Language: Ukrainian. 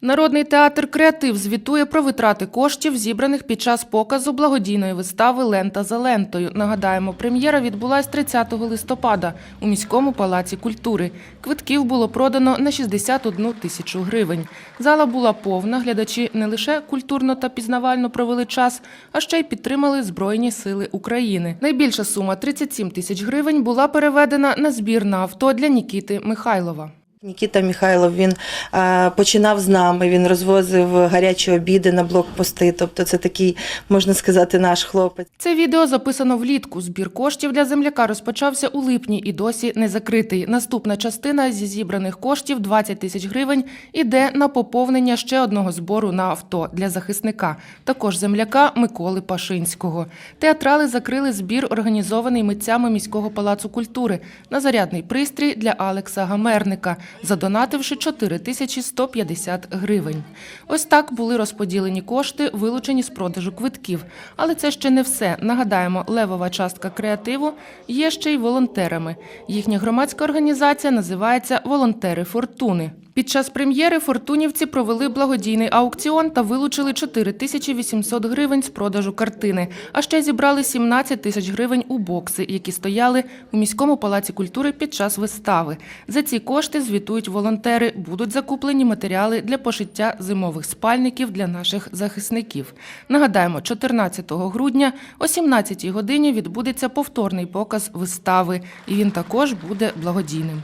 Народний театр Креатив звітує про витрати коштів, зібраних під час показу благодійної вистави Лента за лентою. Нагадаємо, прем'єра відбулась 30 листопада у міському палаці культури. Квитків було продано на 61 тисячу гривень. Зала була повна. Глядачі не лише культурно та пізнавально провели час, а ще й підтримали Збройні сили України. Найбільша сума 37 тисяч гривень була переведена на збір на авто для Нікіти Михайлова. Нікіта Михайлов він е, починав з нами. Він розвозив гарячі обіди на блокпости. Тобто, це такий, можна сказати, наш хлопець. Це відео записано влітку. Збір коштів для земляка розпочався у липні і досі не закритий. Наступна частина зі зібраних коштів 20 тисяч гривень іде на поповнення ще одного збору на авто для захисника, також земляка Миколи Пашинського. Театрали закрили збір, організований митцями міського палацу культури на зарядний пристрій для Алекса Гамерника, задонативши 4 тисячі 150 гривень. Ось так були розподілені кошти, вилучені з продажу квитків. Але це ще не все. Нагадаємо, левова частка креативу є ще й волонтерами. Їхня громадська організація називається Волонтери Фортуни. Під час прем'єри фортунівці провели благодійний аукціон та вилучили 4 тисячі 800 гривень з продажу картини. А ще зібрали 17 тисяч гривень у бокси, які стояли у міському палаці культури під час вистави. За ці кошти звітують волонтери. Будуть закуплені матеріали для пошиття зимових спальників для наших захисників. Нагадаємо, 14 грудня о 17 годині відбудеться повторний показ вистави, і він також буде благодійним.